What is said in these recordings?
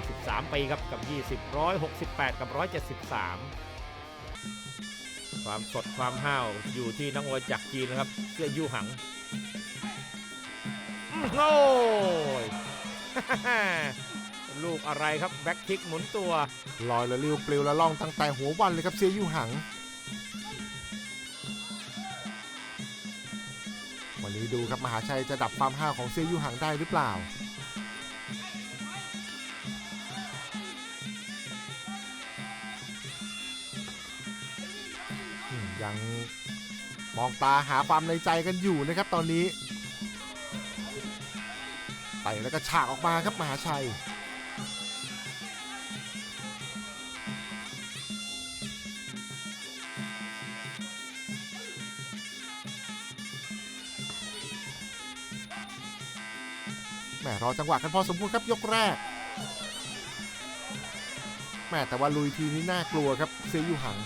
23ปีครับกับ 20 168 กับ 173 ความสดความห้าวอยู่ที่นักมวยจากจีนนะครับเสื้อยูหังโอ้ยลูกอะไรครับแบ็คคิกหมุนตัว ลอยละลิ้วปลิวละล่องตั้งแต่หัววันเลยครับเซียยู่หัง วันนี้ดูครับมหาชัยจะดับความห้าวของเซียยู่หังได้หรือเปล่า ยังมองตาหาความในใจกันอยู่นะครับตอนนี้ไปแล้วก็ฉากออกมาครับมหาชัย แหมรอจังหวะกันพอสมควรครับยกแรกแหมแต่ว่าลุยทีนี้น่ากลัวครับเซียยูหัง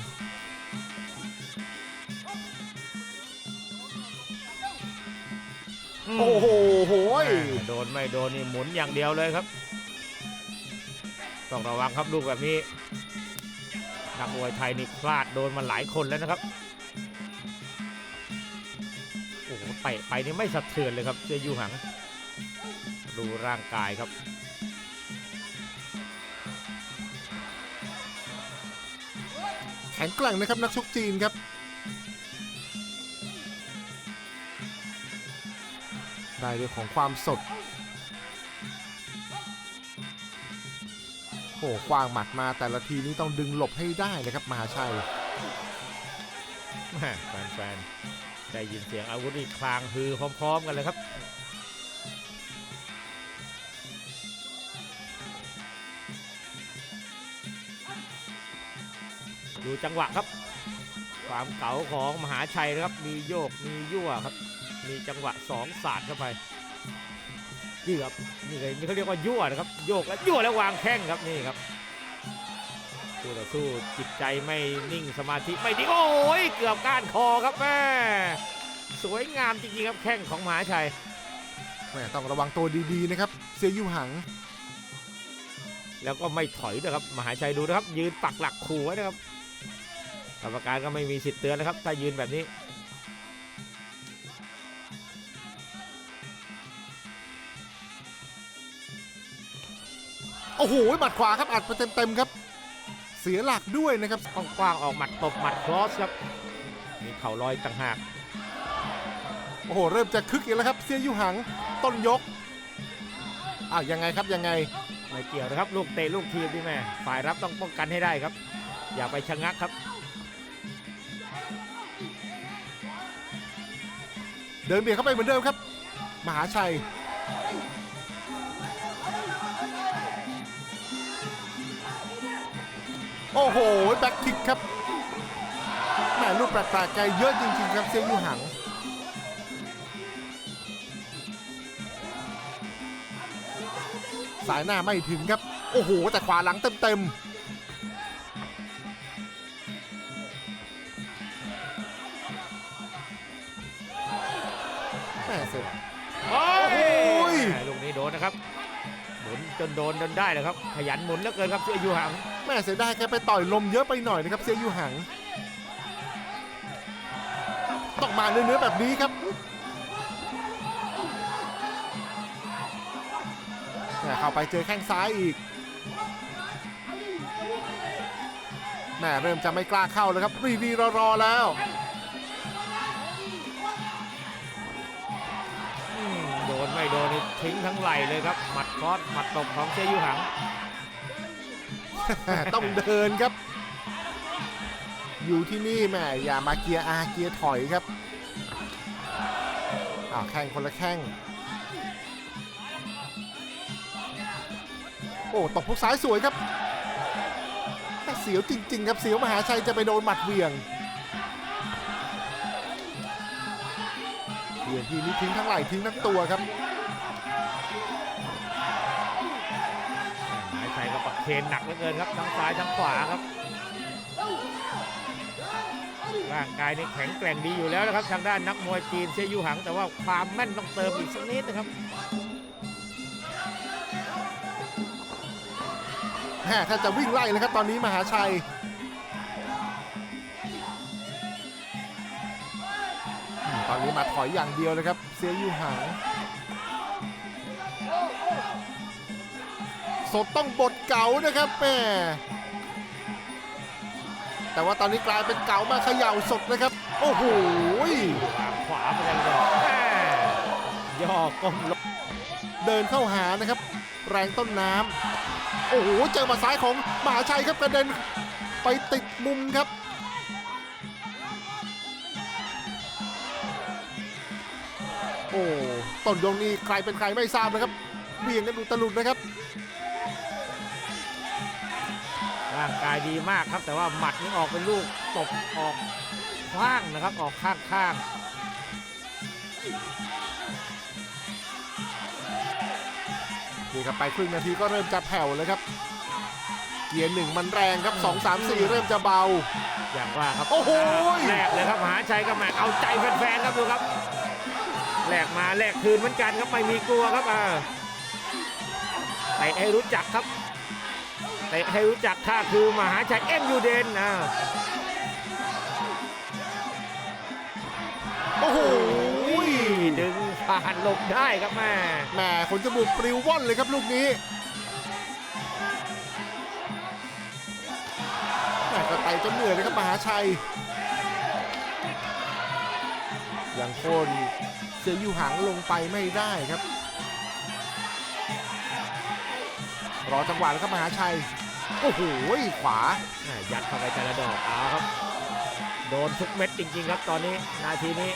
โอ้โหโหยแม่โดนไม่โดนนี่หมุนอย่างเดียวเลยครับ ต้องระวังครับลูกแบบนี้นักมวยไทยนี่พลาดโดนมาหลายคนแล้วนะครับโอ้โหเตะไปนี่ไม่สะเทือนเลยครับเจยูหัง ดูร่างกายครับแข็งแกร่งนะครับนักชกจีนครับ ได้เรื่องของความสดโอ้กว้างหมัดมาแต่ละทีนี้ต้องดึงหลบให้ได้นะครับมหาชัยแม่แฟนๆได้ยินเสียงอาวุธนี่คลางฮือพร้อม ๆ กันเลยครับดูจังหวะครับ ความเก๋าของมหาชัยนะครับ มีโยก มียั่วครับ มีจังหวะสองศาสตร์เข้าไปนี่ครับนี่เลยนี่เขาเรียกว่ายั่วนะครับ โยกแล้วยั่วแล้ววางแข้งครับนี่ครับคู่ต่อสู้จิตใจไม่นิ่งสมาธิไม่ดีโอ้ยเกือบก้านคอครับแม่สวยงามจริงๆครับแข้งของมหาชัยแหมต้องระวังตัวดีๆนะครับเซียยู่หัง แล้วก็ไม่ถอยนะครับมหาชัยดูนะครับ ยืนปักหลักขู่ไว้นะครับ กรรมการก็ไม่มีสิทธิ์เตือนนะครับ ถ้ายืนแบบนี้ โอ้โหหมัดขวาครับอัดไปเต็มๆครับ เสียหลักด้วยนะครับกว้างๆออกหมัดตบหมัดครอสครับมีเข่าลอยต่างหากโอ้โห เริ่มจะคึกอีกแล้วครับเซียยู่หังต้นยกอ้าวยังไงครับยังไงไม่เกี่ยวนะครับ ลูกเตะลูกทีมนี่แม่ฝ่ายรับต้องป้องกันให้ได้ครับ อย่าไปชะงักครับ เดินเบียดเข้าไปเหมือนเดิมครับ มหาชัย โอ้โห แบ็คคิกครับแหมลูกแปลกๆแกเยอะจริงๆครับเซียยูหังสายหน้าไม่ถึงครับ โอ้โห แต่ขวาหลังเต็มๆ นะครับหมุนจนโดนจนได้เลยครับขยันหมุนเหลือเกินครับเสื้อยูหังแม่เสียดายแกไปต่อยลมเยอะไปหน่อยนะครับเซียยูหังต้องมาเนื้อๆแบบนี้ครับแม่เข้าไปเจอแข้งซ้ายอีกแม่เริ่มจะไม่กล้าเข้าแล้วครับรีรีรอรอแล้ว ไม่โดนทิ้งทั้งไหลเลยครับ หมัดคอสหมัดตบของเชยูหัง ต้องเดินครับ อยู่ที่นี่แม่อย่ามาเกียร์อาเกียร์ถอยครับอ่าแข้งคนละแข้งโอ้ตบพุกซ้ายสวยครับแต่เสียวจริง ๆ ครับเสียวมหาชัยจะไปโดนหมัดเหวี่ยงเหวี่ยงทีนี้ทิ้งทั้งไหล่ทิ้งทั้งตัวครับ เคนหนักเหลือเกินครับทั้งซ้ายทั้งขวาครับร่างกายนี่แข็งแกร่งดีอยู่แล้วนะครับทางด้านนักมวยจีนเซยูหัง แต่ว่าความแม่นต้องเติมอีกสักนิดนะครับแฮ่ถ้าจะวิ่งไล่เลยครับตอนนี้มหาชัยตอนนี้มาถอยอย่างเดียวเลยครับเซียยูหาง สดต้องบทเก๋านะครับแม่แต่ว่าตอนนี้กลายเป็นเก๋ามาเขย่าสดนะครับ โอ้โหวางขวาไปเลยดอกแม่ย่อก้มลงเดินเข้าหานะครับ แรงต้นน้ำโอ้โหเจอหมาซ้ายของมหาชัยครับกระเด็นไปติดมุมครับโอ้ต้นยงนี่ใครเป็นใครไม่ทราบนะครับเบี่ยงกันอุตลุดนะครับ กายดีมากครับ แต่ว่าหมัดนี่ออกเป็นลูกตบออกข้างนะครับออกข้างข้างนี่ครับไปครึ่งนาทีก็เริ่มจะแผ่วเลยครับ เกียร์หนึ่งมันแรงครับ2 3 4เริ่มจะเบาๆอย่างว่าครับโอ้โหแลกเลยครับมหาชัยกับแม่เอาใจแฟนๆครับดูครับแลกมาแลกคืนเหมือนกันครับไม่มีกลัวครับอ่าเตะให้รู้จักครับ เตะให้รู้จักค่าคือมหาชัยเอ็มยูเดนอ่าโอ้โหดึงผ่านหลบได้ครับแม่แหมขนจมูกปลิวว่อนเลยครับลูกนี้แหมก็ไต่จนเหนื่อยเลยครับมหาชัยยังโคนเสียอยู่หางลงไปไม่ได้ครับ รอจังหวะแล้วครับมหาชัย โอ้โหขวา อ่ายัดเข้าไปแต่ละดอกเอาครับ โดนทุกเม็ดจริง ๆ ครับตอนนี้นาทีนี้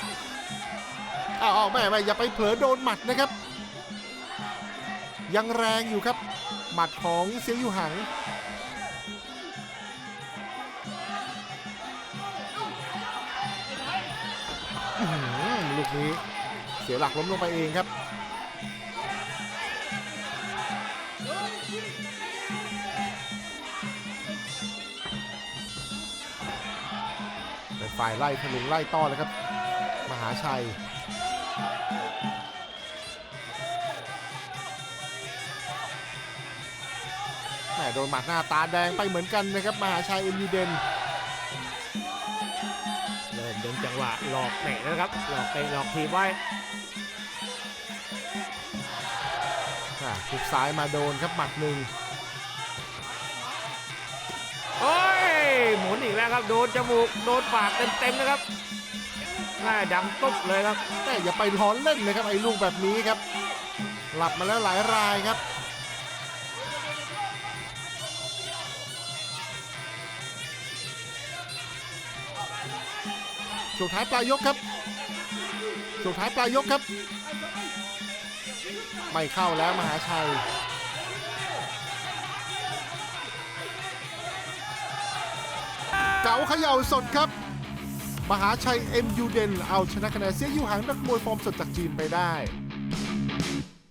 อ้าวอ้าวแม่แม่อย่าไปเผลอโดนหมัดนะครับ ยังแรงอยู่ครับ หมัดของเสียอยู่หัง อื้อหือลูกนี้เสียหลักล้มลงไปเองครับ ฝ่ายไล่ถลุงไล่ต้อนเลยครับ มหาชัย แหมโดนหมัดหน้าตาแดงไปเหมือนกันนะครับ มหาชัยเอ็มยูเดนเริ่มดึงจังหวะหลอกเตะนะครับ หลอกเตะหลอกทีบไว้อะทุกซ้ายมาโดนครับหมัดหนึ่ง หมุนอีกแล้วครับโดนจมูกโดนปากเต็มๆนะครับน้าดังตุ๊บเลยครับแต่อย่าไปร้อนเล่นนะครับไอ้ลูกแบบนี้ครับ หลับมาแล้วหลายรายครับช่วงท้ายปลายยกครับช่วงท้ายปลายยกครับ ไม่เข้าแล้วมหาชัย ก๋าเขย่าสดครับ มหาชัยเอ็มยูเดนเอาชนะคะแนนเสียยูหางนักมวยฟอร์มสดจากจีนไปได้